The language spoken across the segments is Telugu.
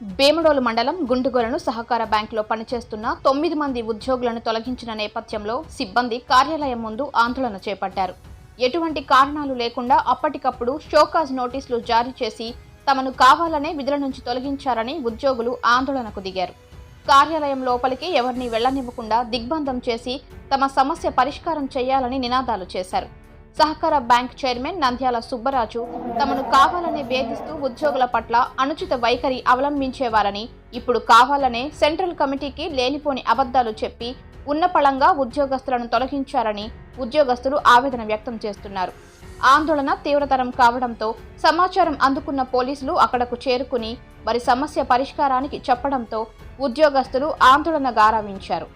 భీమడోలు మండలం గుండుగోలను సహకార బ్యాంకులో పనిచేస్తున్న తొమ్మిది మంది ఉద్యోగులను తొలగించిన నేపథ్యంలో సిబ్బంది కార్యాలయం ముందు ఆందోళన చేపట్టారు. ఎటువంటి కారణాలు లేకుండా అప్పటికప్పుడు షోకాజ్ నోటీసులు జారీ చేసి తమను కావాలనే విధుల నుంచి తొలగించారని ఉద్యోగులు ఆందోళనకు దిగారు. కార్యాలయం లోపలికి ఎవరిని వెళ్ళనివ్వకుండా దిగ్బంధం చేసి తమ సమస్య పరిష్కారం చేయాలని నినాదాలు చేశారు. సహకార బ్యాంక్ చైర్మన్ నంద్యాల సుబ్బరాజు తమను కావాలనే వేధిస్తూ ఉద్యోగుల పట్ల అనుచిత వైఖరి అవలంబించేవారని ఇప్పుడు కావాలనే సెంట్రల్ కమిటీకి లేనిపోని అబద్ధాలు చెప్పి ఉన్నపళంగా ఉద్యోగస్తులను తొలగించారని ఉద్యోగస్తులు ఆవేదన వ్యక్తం చేస్తున్నారు. ఆందోళన తీవ్రతరం కావడంతో సమాచారం అందుకున్న పోలీసులు అక్కడకు చేరుకుని వారి సమస్య పరిష్కారానికి చెప్పడంతో ఉద్యోగస్తులు ఆందోళన గారావించారు.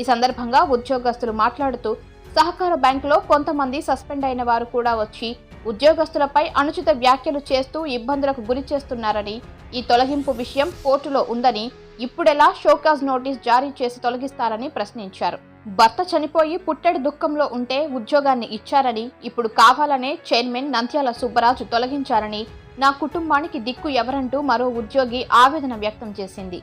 ఈ సందర్భంగా ఉద్యోగస్తులు మాట్లాడుతూ సహకార బ్యాంకులో కొంతమంది సస్పెండ్ అయిన వారు కూడా వచ్చి ఉద్యోగస్తులపై అనుచిత వ్యాఖ్యలు చేస్తూ ఇబ్బందులకు గురి చేస్తున్నారని ఈ తొలగింపు విషయం కోర్టులో ఉందని ఇప్పుడెలా షోకాజ్ నోటీస్ జారీ చేసి తొలగిస్తారని ప్రశ్నించారు. భర్త చనిపోయి పుట్టెడు దుఃఖంలో ఉంటే ఉద్యోగాన్ని ఇచ్చారని ఇప్పుడు కావాలనే చైర్మన్ నంద్యాల సుబ్బరాజు తొలగించారని నా కుటుంబానికి దిక్కు ఎవరంటూ మరో ఉద్యోగి ఆవేదన వ్యక్తం చేసింది.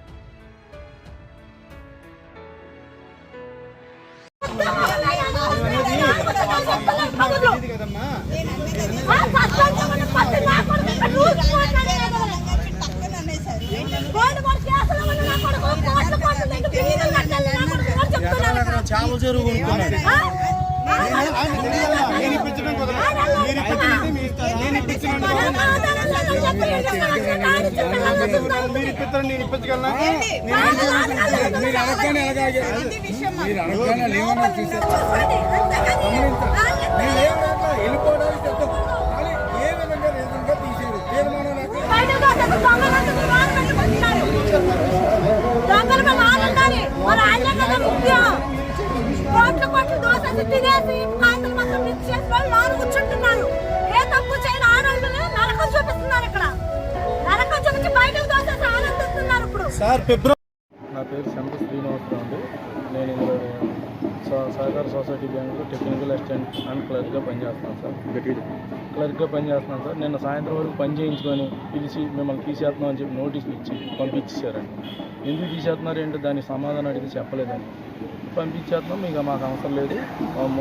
చేపల చెరువు కొనుక్కున్నాడు నేను ఇప్పించడం కుదరదు మీరు మీరు ఇప్పిస్తారు నేను ఇప్పించగలనా మీరు అనగానే ఎలాగే మీరు అనగానే లేవని చూసేస్తారు మీరు ఏమన్నా వెళ్ళిపోవడానికి దోశలు తినేసి కాంతలు మొత్తం ఇచ్చేసి వాళ్ళు లోన కూర్చుంటున్నారు. ఏ తప్పు చేయని ఆడవాళ్ళు నరకం చూపిస్తున్నారు ఇక్కడ. నరకం చూపించి బయటకు దోసేసి ఆనందిస్తున్నారు ఇప్పుడు. సార్ ఫిబ్రవరి నా పేరు సహకార సొసైటీ బ్యాంకులో టెక్నికల్ అసిస్టెంట్ అండ్ క్లర్క్గా పనిచేస్తున్నాను సార్. క్లర్క్గా పనిచేస్తున్నాను సార్. నిన్న సాయంత్రం వరకు పని చేయించుకొని పిలిచి మిమ్మల్ని తీసేస్తున్నాం అని చెప్పి నోటీసులు ఇచ్చి పంపించేశారండి. ఎందుకు తీసేస్తున్నారు ఏంటో దానికి సమాధానం అడిగితే చెప్పలేదండి. పంపించేస్తున్నాం మీకు మాకు అవసరం లేదు.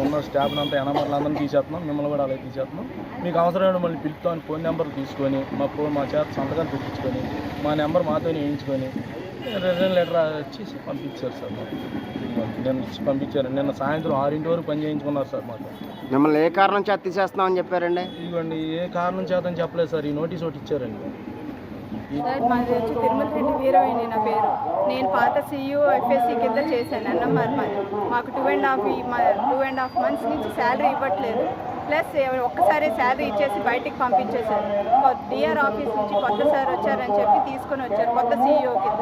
ఉన్న స్టాఫ్ని అంతా ఎనమర్లు అందరం తీసేస్తున్నాం మిమ్మల్ని కూడా అలాగే తీసేస్తున్నాం. మీకు అవసరమైన మళ్ళీ పిలుస్తామని ఫోన్ నెంబర్ తీసుకొని మా ఫోన్ మా చేత సంతకాలు పెట్టించుకొని మా నెంబర్ మాతో వేయించుకొని రిటర్న్ లెటర్ వచ్చి పంపించారు సార్ మాకు. ఇచ్చి పంపించారు నిన్న సాయంత్రం ఆరింటి వరకు పని చేయించుకున్నారు సార్ మాకు. మిమ్మల్ని ఏ కారణం చేత తీసేస్తున్నామని చెప్పారండి? ఇవ్వండి ఏ కారణం చేతని చెప్పలేదు సార్. ఈ నోటీస్ ఒకటి ఇచ్చారండి. సార్ మాది వచ్చి తిరుమల రెడ్డి వీరవేణి నా పేరు. నేను పాత సియూ ఎఫ్ఎస్సి కింద చేశాను అన్నమార్ మాది. మాకు two and half two and half months నుంచి శాలరీ ఇవ్వట్లేదు. ప్లస్ ఒక్కసారి శాలరీ ఇచ్చేసి బయటికి పంపించేశారు. డిఆర్ ఆఫీస్ నుంచి కొత్త సార్ వచ్చారని చెప్పి తీసుకొని వచ్చారు. కొత్త సీఈఓ కింద.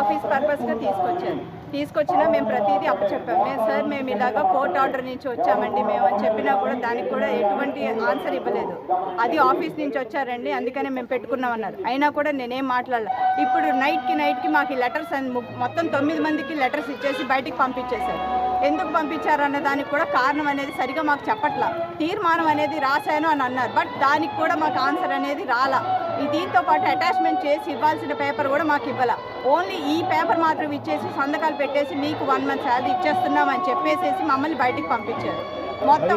ఆఫీస్ పర్పస్గా తీసుకొచ్చారు. తీసుకొచ్చినా మేము ప్రతిదీ అప్పచెప్పాం. మేము సార్ మేము ఇలాగా కోర్ట్ ఆర్డర్ నుంచి వచ్చామండి మేము అని చెప్పినా కూడా దానికి కూడా ఎటువంటి ఆన్సర్ ఇవ్వలేదు. అది ఆఫీస్ నుంచి వచ్చారండి అందుకనే మేము పెట్టుకున్నాం అన్నారు. అయినా కూడా నేనేం మాట్లాడలే. ఇప్పుడు నైట్కి నైట్కి మాకు ఈ లెటర్స్ మొత్తం తొమ్మిది మందికి లెటర్స్ ఇచ్చేసి బయటికి పంపించేశారు. ఎందుకు పంపించారు అన్న దానికి కూడా కారణం అనేది సరిగా మాకు చెప్పట్లా. తీర్మానం అనేది రాశాను అని అన్నారు. బట్ దానికి కూడా మాకు ఆన్సర్ అనేది రాలా. దీంతో పాటు అటాచ్మెంట్ చేసి ఇవ్వాల్సిన పేపర్ కూడా మాకు ఇవ్వాల. ఓన్లీ ఈ పేపర్ మాత్రం ఇచ్చేసి సంతకాలు పెట్టేసి మీకు వన్ మంత్ శాలరీ ఇచ్చేస్తున్నాం అని చెప్పేసేసి మమ్మల్ని బయటికి పంపించారు. మొత్తం.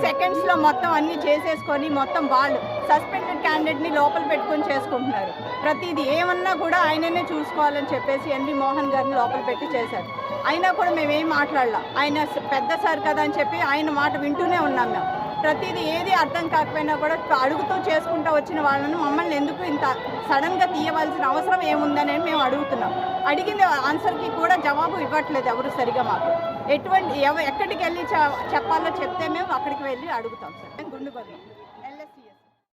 సెకండ్స్లో మొత్తం అన్ని చేసేసుకొని మొత్తం వాళ్ళు సస్పెండెడ్ క్యాండిడేట్ని లోపల పెట్టుకొని చేసుకుంటున్నారు. ప్రతిదీ ఏమన్నా కూడా ఆయననే చూసుకోవాలని చెప్పేసి ఎన్వి మోహన్ గారిని లోపల పెట్టి చేశారు. అయినా కూడా మేమేం మాట్లాడలా. ఆయన పెద్ద సార్ కదా అని చెప్పి ఆయన మాట వింటూనే ఉన్నాం మేము. ప్రతిదీ ఏది అర్థం కాకపోయినా కూడా అడుగుతూ చేసుకుంటూ వచ్చిన వాళ్ళను మమ్మల్ని ఎందుకు ఇంత సడన్గా తీయవలసిన అవసరం ఏముందని మేము అడుగుతున్నాం. అడిగిన ఆన్సర్కి కూడా జవాబు ఇవ్వట్లేదు ఎవరు సరిగా మాకు. ఎటువంటి ఎక్కడికి వెళ్ళి చె- చెప్పాలో చెప్తే మేము అక్కడికి వెళ్ళి అడుగుతాం సార్. గుండు